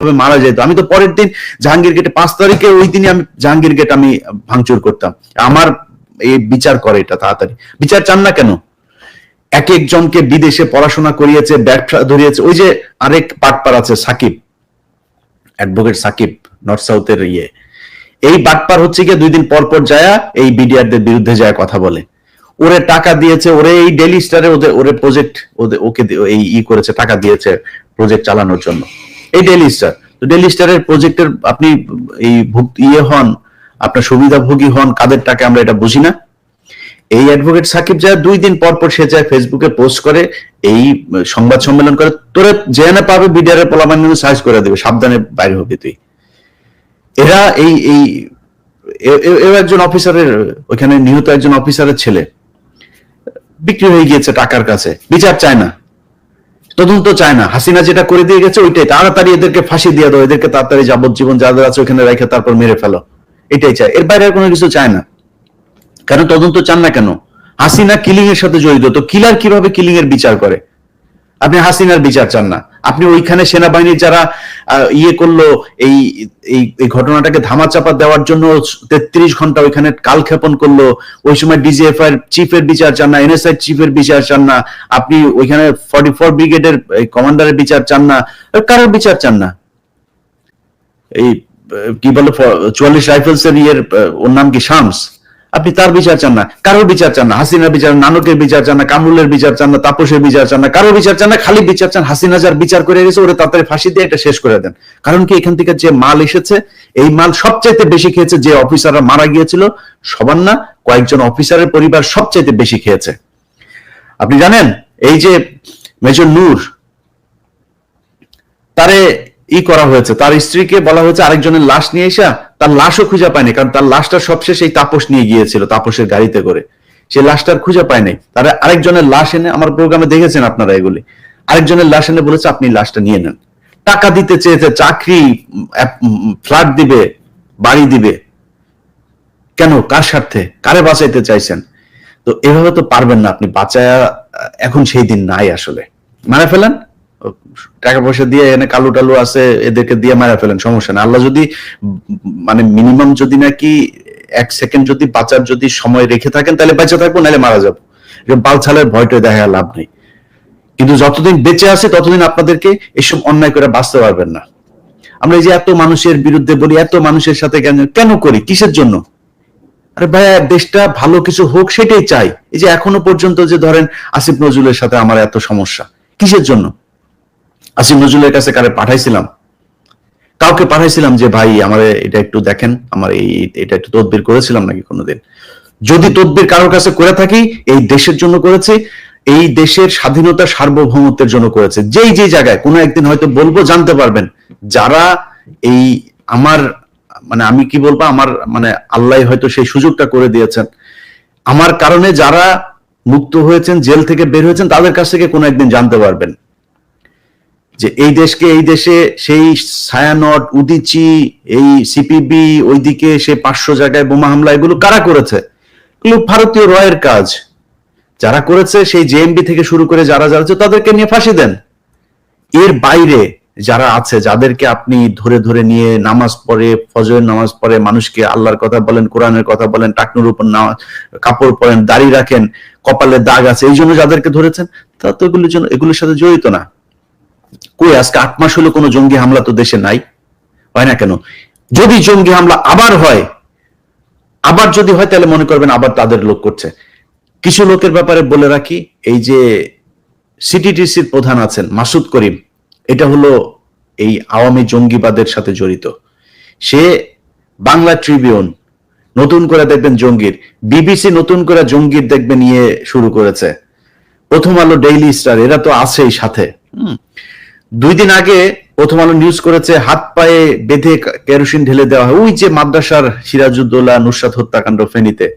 ভাবে মারা যেত। আমি তো পরের দিন জাহাঙ্গীর গেটে পাঁচ তারিখে ওই দিনই আমি জাহাঙ্গীর গেট আমি ভাঙচুর করতাম। আমার এই বিচার করে এটা তাড়াতাড়ি। বিচার চান না কেন? এক একজনকে বিদেশে পড়াশোনা করিয়েছে, ব্যবসা ধরিয়েছে। ওই যে আরেক পাটপার আছে, সাকিব। অ্যাডভোকেট সাকিব, নর্থ সাউথের ইয়ে। এই বাটপার হচ্ছে গিয়ে দুই দিন পর পর যায়া এই বিডিআরদের বিরুদ্ধে যায় কথা বলে। ওরে টাকা দিয়েছে, ওরে এই ডেলি স্টারে ওদের, ওরে প্রজেক্ট ওদের ওকে এই ই করেছে, টাকা দিয়েছে প্রজেক্ট চালানোর জন্য। এই ডেলি স্টার তো ডেলি স্টারের প্রজেক্টের আপনি এই ইয়ে হন, আপনার সুবিধাভোগী হন, কাদের টাকা আমরা এটা বুঝি না। এই অ্যাডভোকেট সাকিব যা দুই দিন পর পর সে যায় ফেসবুকে পোস্ট করে, এই সংবাদ সম্মেলন করে। তোরে জেনে পাবে বিডিআর পোলামান সার্চ করে দেবে, সাবধানে বাইরে হবে তুই। এরা এই এই একজন অফিসারের ওখানে নিহত একজন অফিসারের ছেলে। বিক্রি হয়ে গিয়েছে টাকার কাছে। বিচার চায় না। তদন্ত চায় না। হাসিনা যেটা করে দিয়ে গেছে, ওইটাই। তাড়াতাড়ি এদেরকে ফাঁসি দিয়ে দাও, এদেরকে তাড়াতাড়ি যাবজ্জীবন যাদের আছে ওখানে রেখে তারপর মেরে ফেলো। এটাই চায়। এর বাইরে আর কোনো কিছু চায় না। কারণ তদন্ত চান না কেন? হাসিনা কিলিং এর সাথে জড়িত। তো কিলার কীভাবে কিলিং এর বিচার করে? আপনি হাসিনার বিচার চান না। আপনি ওইখানে সেনাবাহিনীর যারা ইয়ে করল, এই এই ঘটনাটাকে ধামাচাপা দেওয়ার জন্য তেত্রিশ ঘণ্টা ওইখানে কালক্ষেপণ করল, ওই সময় ডিজিএফআই চিফের বিচার চান না, এনএসআই চিফের বিচার চান না, আপনি ওইখানে ফর্টি ফোর ব্রিগেডের কমান্ডারের বিচার চান না কারোর বিচার চান না। এই কি বলে চুয়াল্লিশ রাইফেলস এর ইয়ের ওর নাম কি, শামস? আপনি তার বিচার চান না, কারোর বিচার চান না, হাসিনার বিচার নানকের বিচার চান না, কামরুলের বিচার চান না, তাপসের বিচার চান না, কারোর বিচার চান না খালি বিচার চান, হাসিনা যার বিচার করে গেছে ওরা তাড়াতাড়ি ফাঁসি দিয়ে এটা শেষ করে দেন। কারণ কি, এখান থেকে যে মাল এসেছে, এই মাল সবচাইতে বেশি খেয়েছে যে অফিসাররা মারা গিয়েছিল, সবার না, কয়েকজন অফিসারের পরিবার সবচাইতে বেশি খেয়েছে। আপনি জানেন, এই যে মেজর নূর, তারে ই করা হয়েছে, তার স্ত্রীকে বলা হয়েছে আরেকজনের লাশ নিয়ে এসা তার লাশও খুঁজে পায়নি, কারণ তার লাশটা সবশেষ এই তাপস নিয়ে গিয়েছিল, তাপসের গাড়িতে করে। সে লাশটার খুঁজে পায়নি তারা আরেকজনের লাশ এনে আমার প্রোগ্রামে দেখেছেন আপনারা এগুলি। আরেকজনের লাশ এনে বলেছে, আপনি লাশটা নিয়ে নেন। টাকা দিতে চেয়েছে, চাকরি ফ্ল্যাট দিবে, বাড়ি দিবে। কেন? কার স্বার্থে? কারে বাঁচাইতে চাইছেন? তো এভাবে তো পারবেন না আপনি, বাঁচায়া এখন সেই দিন নাই আসলে। মারা ফেলেন? টাকা পয়সা দিয়ে এনে কালু টালু আছে, এদেরকে দিয়ে মারা ফেলেন, সমস্যা না আল্লাহ যদি মানে মিনিমাম যদি নাকি এক সেকেন্ড যদি বাঁচার যদি সময় রেখে থাকেন, তাহলে বেঁচে থাকব, নাহলে মারা যাব। বালছালের ভয়টা দেখা লাভ নেই। কিন্তু যতদিন বেঁচে আছে, ততদিন আপনাদেরকে এসব অন্যায় করে বাঁচতে পারবেন না। আমরা এই যে এত মানুষের বিরুদ্ধে বলি, এত মানুষের সাথে কেন কেন করি? কিসের জন্য? আরে ভাইয়া দেশটা ভালো কিছু হোক, সেটাই চাই। এই যে এখনও পর্যন্ত যে ধরেন আসিফ নজরুলের সাথে আমার এত সমস্যা, কিসের জন্য? আসিফ নজরুলের কাছে কারে পাঠাইছিলাম? কাউকে পাঠাইছিলাম যে, ভাই, আমার এটা একটু দেখেন, আমার এই, এটা একটু তদবির করেছিলাম নাকি কোনোদিন? যদি তদবির কারোর কাছে করে থাকি, এই দেশের জন্য করেছে, এই দেশের স্বাধীনতা সার্বভৌমত্বের জন্য করেছে। যেই যেই জায়গায়, কোনো একদিন হয়তো বলব, জানতে পারবেন, যারা এই আমার মানে আমি কি বলব, আমার মানে আল্লাহ হয়তো সেই সুযোগটা করে দিয়েছেন। আমার কারণে যারা মুক্ত হয়েছেন, জেল থেকে বের হয়েছেন, তাদের কাছ থেকে কোনো একদিন জানতে পারবেন। যে এই দেশকে এই দেশে সেই ছায়ানট উদিচি, এই সিপিবি, ওইদিকে সে পাঁচশো জায়গায় বোমা হামলা, এগুলো কারা করেছে? এগুলো ভারতীয় রয়ের কাজ। যারা করেছে সেই জেএমবি থেকে শুরু করে যারা যারা তাদেরকে নিয়ে ফাঁসি দেন। এর বাইরে যারা আছে, যাদেরকে আপনি ধরে ধরে নিয়ে নামাজ পড়ে, ফজরের নামাজ পড়ে, মানুষকে আল্লাহর কথা বলেন, কোরআনের কথা বলেন, টাকনুর উপর কাপড় পরেন, দাড়ি রাখেন, কপালে দাগ আছে, এই জন্য যাদেরকে ধরেছেন, তারা তো এগুলোর জন্য, এগুলোর সাথে জড়িত না। কই, আজকে আট মাস হলো কোনো জঙ্গি হামলা তো দেশে নাই? হয় না কেন? যদি জঙ্গি হামলা আবার হয়, আবার যদি হয়, তাহলে মনে করবেন আবার তাদের লোক করছে। কিছু লোকের ব্যাপারে বলে রাখি, এই যে সিটিটিসির প্রধান আছেন মাসুদ করিম, এটা হলো এই আওয়ামী জঙ্গিবাদের সাথে জড়িত। সে বাংলা ট্রিবিউন, নতুন করে দেখবেন জঙ্গির, বিবিসি নতুন করে জঙ্গির দেখবেন নিয়ে শুরু করেছে। প্রথম আলো ডেইলি স্টার, এরা তো আছেই সাথে। দুই দিন আগে প্রথম আলো নিউজ করেছে, হাত পায়ে বেঁধে কেরোসিন ঢেলে দেওয়া হয়। ওই যে মাদ্রাসার সিরাজউদ্দৌলা নুসরাত হত্যাকাণ্ড ফেনীতে।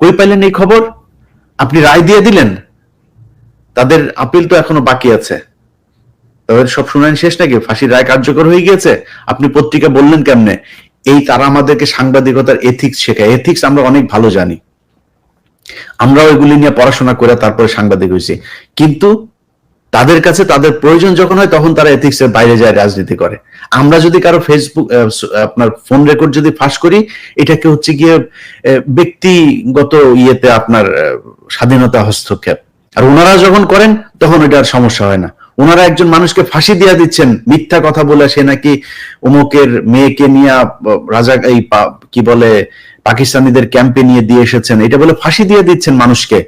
কই পাইলেন এই খবর? আপনি রায় দিয়ে দিলেন? তাদের আপিল তো এখনও বাকি আছে। তাদের সব শুনানি শেষ নাকি? ফাঁসির রায় কার্যকর হয়ে গিয়েছে? আপনি পত্রিকা বললেন কেমনে? এই তারা আমাদেরকে সাংবাদিকতার এথিক্স শেখায়। এথিক্স আমরা অনেক ভালো জানি। আমরাও এগুলি নিয়ে পড়াশোনা করে তারপরে সাংবাদিক হয়েছি। কিন্তু তাদের কাছে তাদের প্রয়োজন যখন হয় তখন তারা এথিক্সের বাইরে যায় রাজনীতি করে। আমরা যদি কারও ফেসবুক আপনার ফোন রেকর্ড যদি ফাঁস করি, এটাকে হচ্ছে গিয়ে ব্যক্তিগত ইয়েতে আপনার স্বাধীনতা হস্তক্ষেপ। আর ওনারা যখন করেন, তখন এটা আর সমস্যা হয় না। ওনারা একজন মানুষকে ফাঁসি দিয়ে দিচ্ছেন, মিথ্যা কথা বলে সে নাকি অমুকের মেয়েকে নিয়ে রাজা, এই কি বলে, পাকিস্তানিদের ক্যাম্পে নিয়ে দিয়ে এসেছেন। এটা বলে ফাঁসি দিয়ে দিচ্ছেন মানুষকে।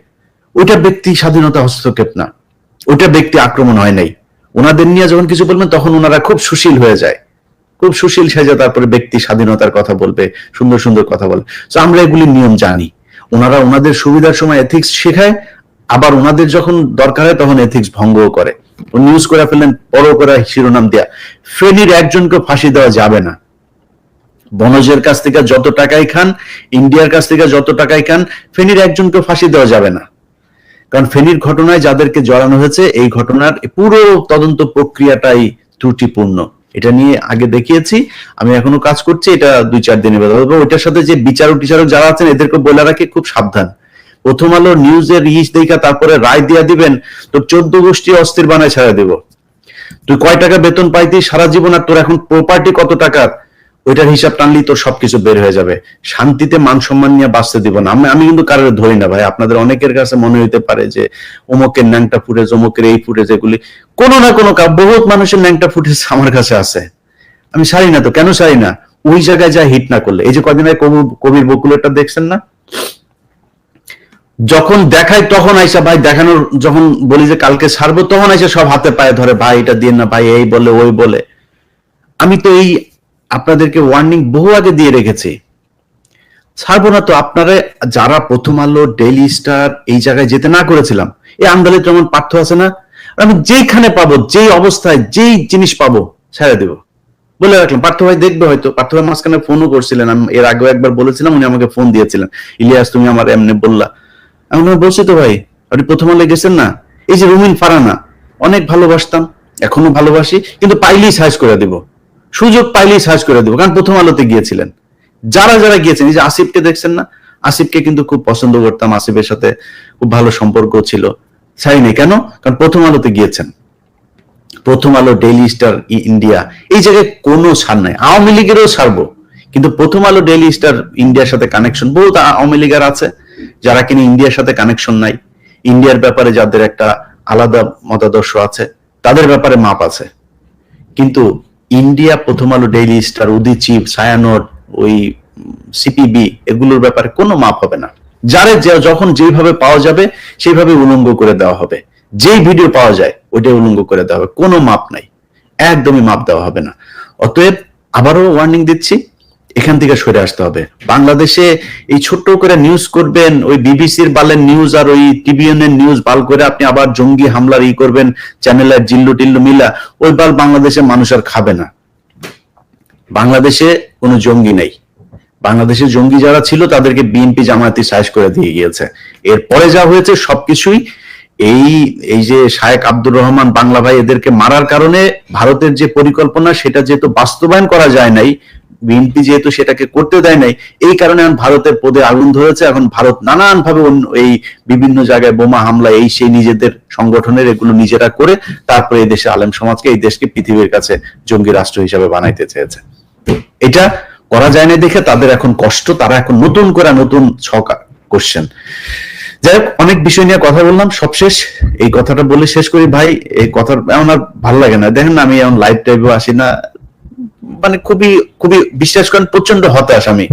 ওইটা ব্যক্তি স্বাধীনতা হস্তক্ষেপ না। ওটা ব্যক্তি আক্রমণ হয় নাই। ওনাদের নিয়ে যখন কিছু বলবেন, তখন ওনারা খুব সুশীল হয়ে যায়। খুব সুশীল সেজে তারপরে ব্যক্তি স্বাধীনতার কথা বলবে, সুন্দর সুন্দর কথা বলবে। তো আমরা এগুলি নিয়ম জানি। ওনারা ওনাদের সুবিধার সময় এথিক্স শেখায়, আবার ওনাদের যখন দরকার হয়, তখন এথিক্স ভঙ্গও করে। নিউজ করে ফেললেন বড় করে শিরোনাম দেয়া। ফেনীর একজনকে ফাঁসি দেওয়া যাবে না। বনজের কাছ থেকে যত টাকাই খান, ইন্ডিয়ার কাছ থেকে যত টাকাই খান, ফেনীর একজনকে ফাঁসি দেওয়া যাবে না। কারণ ফেনীর ঘটনায় যাদেরকে জড়ানো হয়েছে, এই ঘটনার পুরো তদন্ত প্রক্রিয়াটাই ত্রুটিপূর্ণ। এটা নিয়ে আগে দেখিয়েছি, আমি এখনও কাজ করছি, এটা দুই চার বেলা ওইটার সাথে যে বিচারক টিচারক যারা আছেন, এদেরকে বলে রাখি, খুব সাবধান। প্রথম আলো নিউজের ইস দেখা, তারপরে রায় দিয়া দিবেন, তো চোদ্দ গোষ্ঠী অস্থির বানায় ছাড়া দিব। তুই কয় টাকা বেতন পাইতি সারা জীবন আর তোর এখন প্রপার্টি কত টাকার? ওইটার হিসাব টানলি তোর সবকিছু বের হয়ে যাবে। শান্তিতে মান সম্মান নিয়ে বাঁচতে দিব না। আমি আমি কিন্তু কারোর ধরি না ভাই। আপনাদের অনেকের কাছে মনে হইতে পারে যে, অমুকের ন্যাংটা ফুটেজ, অমুকের এই ফুটেজ, এগুলি কোনো না কোনো বহুত মানুষের ন্যাংটা ফুটেজ আমার কাছে আছে। আমি সারি না তো, কেন সারি না? ওই জায়গায় যা হিট না করলে। এই যে কদিন কবির বকুলেরটা দেখছেন না? যখন দেখাই তখন আইসা ভাই দেখানোর যখন বলি যে কালকে ছাড়বো, তখন আইসা সব হাতে পায়ে ধরে, ভাই, এটা দিয়ে না, ভাই, এই বলে, ওই বলে। আমি তো এই আপনাদেরকে ওয়ার্নিং বহু আগে দিয়ে রেখেছি। ছাড়বো না তো আপনারা, যারা প্রথম আলো ডেইলি স্টার এই জায়গায় যেতে না করেছিলাম, এই আন্দালিত যেমন পার্থ আছে না? আমি যেইখানে পাবো, যেই অবস্থায়, যেই জিনিস পাবো, ছেড়ে দেবো। বলে রাখলাম, পার্থ ভাই দেখবে হয়তো, পার্থ ভাই মাঝখানে ফোনও করছিলেন, আমি এর আগেও একবার বলেছিলাম, উনি আমাকে ফোন দিয়েছিলেন। ইলিয়াস, তুমি আমার এমনি বললা। আমি বলছি তো ভাই, আপনি প্রথম আলো গেছেন না? এই যে রুমিন ফারানা, অনেক ভালোবাসতাম, এখনও ভালোবাসি, কিন্তু পাইলেই সাইজ করে দিব। সুযোগ পাইলেই সার্চ করে দিব, কারণ প্রথম আলোতে গিয়েছিলেন। যারা যারা গিয়েছেন, এই যে আসিফকে দেখছেন না, আসিফকে কিন্তু খুব পছন্দ করতাম, আসিফের সাথে খুব ভালো সম্পর্ক ছিল। ছাড়িনি কেন? কারণ প্রথম আলোতে গিয়েছেন। প্রথম আলো ডেইলি স্টার ইন্ডিয়া এই জায়গায় কোনো ছাড় নাই। আওয়ামী লীগেরও ছাড়বো, কিন্তু প্রথম আলো ডেইলি স্টার ইন্ডিয়ার সাথে কানেকশন বহুত আওয়ামী লীগের আছে, যারা কিনা ইন্ডিয়ার সাথে কানেকশন নাই। ইন্ডিয়ার ব্যাপারে যাদের একটা আলাদা মতাদর্শ আছে, তাদের ব্যাপারে মাপ আছে। কিন্তু ইন্ডিয়া প্রথম আলো ডেইলি স্টার উদিচি সায়ানোট ওই সিপিবি এগুলোর ব্যাপারে কোনো মাপ হবে না। যারে যখন যেইভাবে পাওয়া যাবে, সেইভাবে উলঙ্গ করে দেওয়া হবে। যেই ভিডিও পাওয়া যায়, ওইটাই উলঙ্গ করে দেওয়া হবে। কোনো মাপ নাই। একদমই মাপ দেওয়া হবে না। অতএব আবারও ওয়ার্নিং দিচ্ছি এখান থেকে সরে আসতে হবে। বাংলাদেশে এই ছোট্ট করে নিউজ করবেন, ওই বিবিসির বালের নিউজ আর ওই টিভিএন এর নিউজ বাল করে আপনি আবার জঙ্গি হামলার ই করবেন চ্যানেলের জিল্লু টিল্লু মিলা, ওই বাল বাংলাদেশে মানুষ আর খাবে না। বাংলাদেশে কোনো জঙ্গি নেই। বাংলাদেশের জঙ্গি যারা ছিল, তাদেরকে বিএনপি জামায়াতি সাইজ করে দিয়ে গিয়েছে। এরপরে যা হয়েছে, সবকিছুই এই এই যে শায়েক আব্দুর রহমান বাংলা ভাই এদেরকে মারার কারণে ভারতের যে পরিকল্পনা, সেটা যেহেতু বাস্তবায়ন করা যায় নাই বিএনপি যেহেতু সেটাকে করতে দেয় নাই, এই কারণে এখন ভারতের পদে আগুন ধরেছে। এখন ভারত নানান ভাবে এই বিভিন্ন জায়গায় বোমা হামলা, এই সেই নিজেদের সংগঠনের এগুলো নিজেরা করে তারপরে এই দেশে আলেম সমাজকে এই দেশকে পৃথিবীর কাছে জঙ্গি রাষ্ট্র হিসাবে বানাইতে চেয়েছে। এটা করা যায় না দেখে তাদের এখন কষ্ট, তারা এখন নতুন করে নতুন ছক করছেন। যাই হোক, অনেক বিষয় নিয়ে কথা বললাম, সবশেষ এই কথাটা বলে শেষ করি। ভাই, এই কথা আর ভালো লাগে না। দেখেন না, আমি এমন লাইভ টাইপেও আসি না। মানে খুবই খুবই বিশ্বাস করেন প্রচণ্ড হতাশ আমি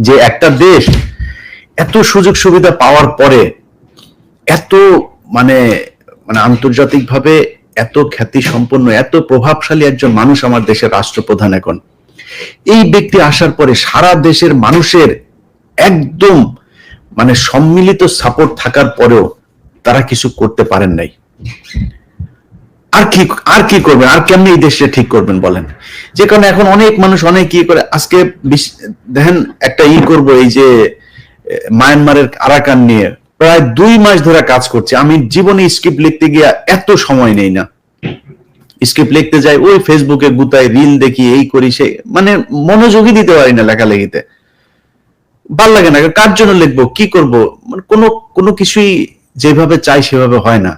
যে একটা দেশ এত সুযোগ সুবিধা পাওয়ার পরে এত মানে মানে আন্তর্জাতিকভাবে এত খ্যাতি সম্পন্ন এত প্রভাবশালী একজন মানুষ আমার দেশের রাষ্ট্রপ্রধান এখন। এই ব্যক্তি আসার পরে সারা দেশের মানুষের একদম মানে সম্মিলিত সাপোর্ট থাকার পরেও তারা কিছু করতে পারেন নাই। আর কি আর কি করবেন? আর কেমনি এই দেশটা ঠিক করবেন বলেন? যে কারণে এখন অনেক মানুষ অনেক কি করে, আজকে দেখেন একটা ই করব, এই যে, মায়ানমারের আরাকান নিয়ে প্রায় দুই মাস ধরে কাজ করছে। আমি জীবনে স্ক্রিপ্ট লিখতে গিয়ে এত সময় নেই না। স্ক্রিপ্ট লিখতে যাই, ওই ফেসবুকে গুতাই, রিল দেখি, এই করি সে মানে মনোযোগই দিতে পারি না লেখালেখিতে। ভালো লাগে না, কার জন্য লিখব, কি করব? মানে কোনো কোনো কিছুই যেভাবে চাই সেভাবে হয় না।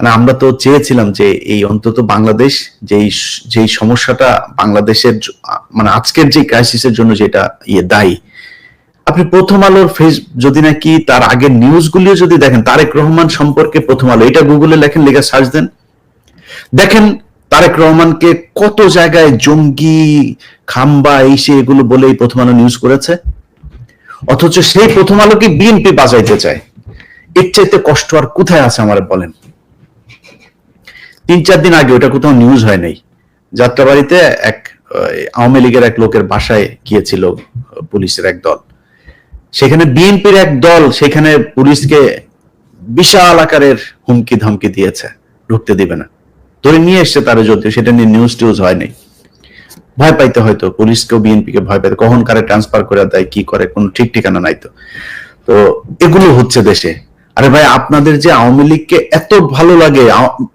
মানে আমরা তো চেয়েছিলাম যে এই অন্তত বাংলাদেশ যেই যেই সমস্যাটা বাংলাদেশের মানে আজকের যে ক্রাইসিসের জন্য যেটা ইয়ে দায়ী। আপনি প্রথম আলোর ফেস, যদি নাকি তার আগের নিউজগুলিও যদি দেখেন, তারেক রহমান সম্পর্কে প্রথম আলো, এটা গুগলে লেখেন, লেখা সার্চ দেন। দেখেন, তারেক রহমানকে কত জায়গায় জঙ্গি, খাম্বা, এই সে, এগুলো বলেই প্রথম আলো নিউজ করেছে। অথচ সেই প্রথম আলোকে বিএনপি বাজাইতে চায়। এর চাইতে কষ্ট আর কোথায় আছে আমার বলেন? তিন চার দিন আগে ওটা কোথাও নিউজ হয় নাই। যাত্রাবাড়িতে এক আওয়ামী লীগের এক লোকের বাসায় গিয়েছিল পুলিশের এক দল। সেখানে বিএনপির এক দল সেখানে পুলিশকে বিশাল আকারের হুমকি ধমকি দিয়েছে, ঢুকতে দিবে না। ধরে নিয়ে এসছে তারা যদিও সেটা নিয়ে নিউজ টিউজ হয় নাই। ভয় পাইতে হয়তো, পুলিশকেও বিএনপি কে ভয় পাইতে কখন কারে ট্রান্সফার করে দেয়, কি করে, কোনো ঠিক ঠিকানা নাই তো। তো এগুলো হচ্ছে দেশে। আরে ভাই, আপনাদের যে আওয়ামী লীগকে এত ভালো লাগে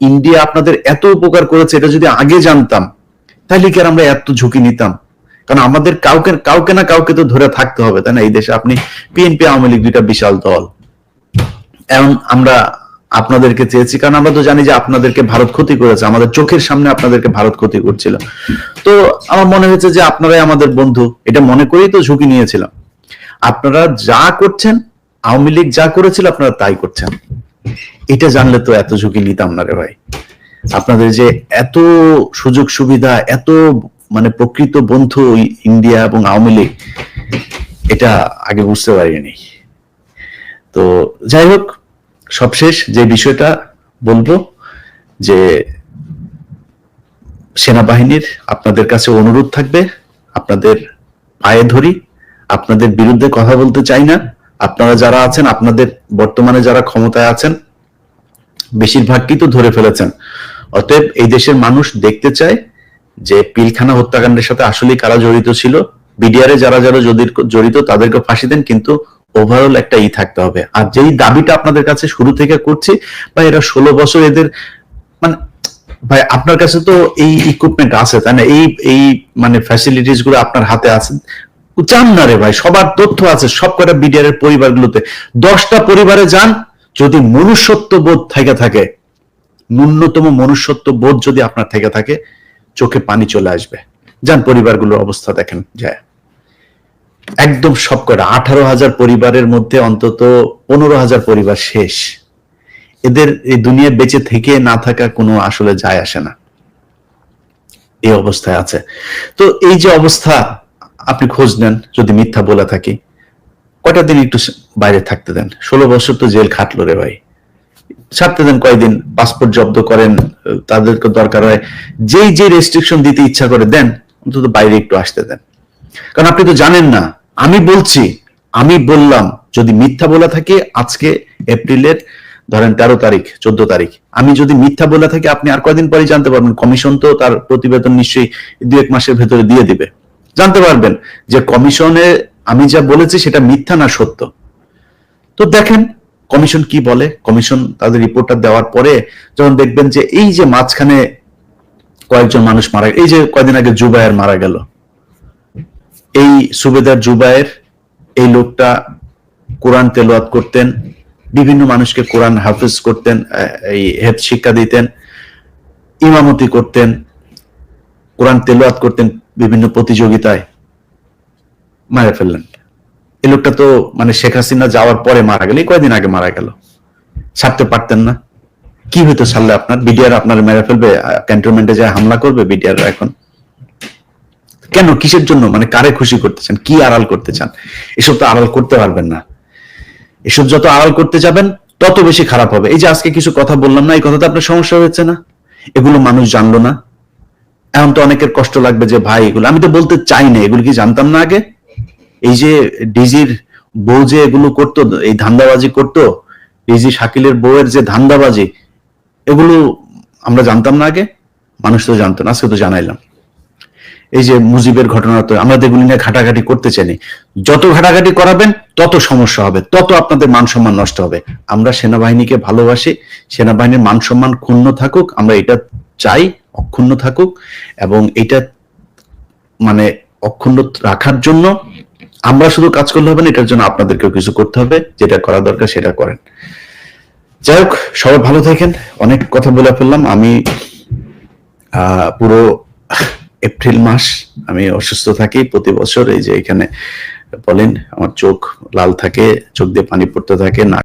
ইন্ডিয়া আপনাদের এত উপকার করেছে, এটা যদি আগে জানতাম, তাহলে কি আর আমরা এত ঝুঁকি নিতাম? কারণ আমাদের কাউকে কাউকে না কাউকে তো ধরে থাকতে হবে, তাই না? এই দেশে আপনি বিএনপি আওয়ামী লীগ দুইটা বিশাল দল। এখন আমরা আপনাদেরকে চেয়েছি, কারণ আমরা তো জানি যে আপনাদেরকে ভারত ক্ষতি করেছে, আমাদের চোখের সামনে আপনাদেরকে ভারত ক্ষতি করছিল। তো আমার মনে হয়েছে যে আপনারাই আমাদের বন্ধু, এটা মনে করেই তো ঝুঁকি নিয়েছিলাম। আপনারা যা করছেন আওয়ামী লীগ যা করেছিল আপনারা তাই করছেন। এটা জানলে তো এত ঝুঁকি নিতাম না রে ভাই। আপনাদের যে এত সুযোগ সুবিধা, এত মানে প্রকৃত বন্ধু ইন্ডিয়া এবং আওয়ামী লীগ, এটা আগে বুঝতে পারিনি। তো যাই হোক, সবশেষ যে বিষয়টা বলব যে সেনাবাহিনীর আপনাদের কাছে অনুরোধ থাকবে, আপনাদের পায়ে ধরি, আপনাদের বিরুদ্ধে কথা বলতে চাই না। আপনারা যারা আছেন, আপনাদের বর্তমানে যারা ক্ষমতায় আছেন বেশিরভাগই তো ধরে ফেলেছেন। অতএব এই দেশের মানুষ দেখতে চায় যে পিলখানা হত্যাকাণ্ডের সাথে আসলেই কারা জড়িত ছিল। বিডিআরে যারা যারা জড়িত, তাদেরকে ফাঁসি দেন, কিন্তু ওভারঅল একটা ই থাকতে হবে। আর যেই দাবিটা আপনাদের কাছে শুরু থেকে করছি বা এরা ষোলো বছর এদের মানে ভাই, আপনার কাছে তো এই ইকুইপমেন্ট আছে, তাই না? এই এই মানে ফ্যাসিলিটিসগুলো আপনার হাতে আছে। চান না রে ভাই, সবার তথ্য আছে, সব কটা বিডিআর এর পরিবারগুলোতে। দশটা পরিবারে যান, যদি মনুষ্যত্ব বোধ থেকে থাকে, ন্যূনতম মনুষ্যত্ব বোধ যদি আপনার থেকে থাকে, চোখে পানি চলে আসবে। যান, পরিবারগুলোর অবস্থা দেখেন, যায়। একদম সব কটা আঠারো হাজার পরিবারের মধ্যে অন্তত পনেরো হাজার পরিবার শেষ। এদের এই দুনিয়া বেঁচে থেকে না থাকা কোনো আসলে যায় আসে না। এই অবস্থায় আছে। তো এই যে অবস্থা আপনি খোঁজ নেন, যদি মিথ্যা বলে থাকি। কয়টা দিন একটু বাইরে থাকতে দেন? ষোলো বছর তো জেল খাটলো রে ভাই। ছাড়তে দেন কয়দিন? পাসপোর্ট জব্দ করেন, তাদেরকে দরকার হয়। যেই যে রেস্ট্রিকশন দিতে ইচ্ছা করে দেন, অন্তত বাইরে একটু আসতে দেন। কারণ আপনি তো জানেন না, আমি বলছি, আমি বললাম, যদি মিথ্যা বলে থাকি, আজকে এপ্রিলের, ধরেন তেরো তারিখ, চোদ্দ তারিখ। আমি যদি মিথ্যা বলে থাকি, আপনি আর কয়দিন পরে জানতে পারবেন। কমিশন তো তার প্রতিবেদন নিশ্চয়ই দু এক মাসের ভেতরে দিয়ে দিবে। জানতে পারবেন যে কমিশনে আমি যা বলেছি সেটা মিথ্যা না সত্য। তো দেখেন, কমিশন কি বলে? কমিশন তাদের রিপোর্টটা দেওয়ার পরে যখন দেখবেন যে এই যে মাঝখানে কয়েকজন মানুষ মারা, এই যে কয়দিন আগে জুবায়ের মারা গেল। এই সুবেদার জুবায়ের, এই লোকটা কোরআন তেলাওয়াত করতেন, বিভিন্ন মানুষকে কোরআন হাফিজ করতেন এই হেফ শিক্ষা দিতেন, ইমামতি করতেন কোরআন তেলাওয়াত করতেন বিভিন্ন প্রতিযোগিতায়, মারা ফেললেন। এই লোকটা তো মানে শেখ হাসিনা যাওয়ার পরে মারা গেল, এই কয়দিন আগে মারা গেল। ছাড়তে পারতেন না। কি হইতো ছাড়লে আপনার? বিডিআর আপনার মেরে ফেলবে ক্যান্টনমেন্টে যায় হামলা করবে বিডিআর এখন। কেন? কিসের জন্য? মানে কারে খুশি করতে চান? কি আড়াল করতে চান? এসব তো আড়াল করতে পারবেন না। এসব যত আড়াল করতে যাবেন, তত বেশি খারাপ হবে। এই যে আজকে কিছু কথা বললাম না, এই কথাতে আপনার সমস্যা হয়েছে না? এগুলো মানুষ জানলো না। এখন তো অনেকের কষ্ট লাগবে যে, ভাই, এগুলো আমি তো বলতে চাই না, এগুলো কি জানতাম না আগে? এই যে ডিজির বউ যে এগুলো করতো, এই ধান্দাবাজি করতো, ডিজি শাকিলের বউয়ের যে ধান্দাবাজি, এগুলো আমরা জানতাম না আগে? মানুষ তো জানতো না, আজকে তো জানাইলাম। এই যে মুজিবের ঘটনা তো আমরা তো এগুলি নিয়ে ঘাটাঘাটি করতে চাইনি, যত ঘাটাঘাটি করাবেন, তত সমস্যা হবে, তত আপনাদের মান সম্মান নষ্ট হবে। আমরা সেনাবাহিনীকে ভালোবাসি, সেনাবাহিনীর মান সম্মান ক্ষুণ্ণ থাকুক, আমরা এটা চাই। অক্ষুণ্ণ থাকুক এবং এটা মানে অক্ষুণ্ণ রাখার জন্য আমরা শুধু কাজ করলে হবে না, এটার জন্য আপনাদেরকেও কিছু করতে হবে, যেটা করা দরকার সেটা করেন। যাই হোক, সবাই ভালো থাকেন। অনেক কথা বলে ফেললাম। আমি পুরো এপ্রিল মাস আমি অসুস্থ থাকি প্রতি বছর, এই যে এখানে বলেন, আমার চোখ লাল থাকে, চোখ দিয়ে পানি পড়তে থাকে, নাক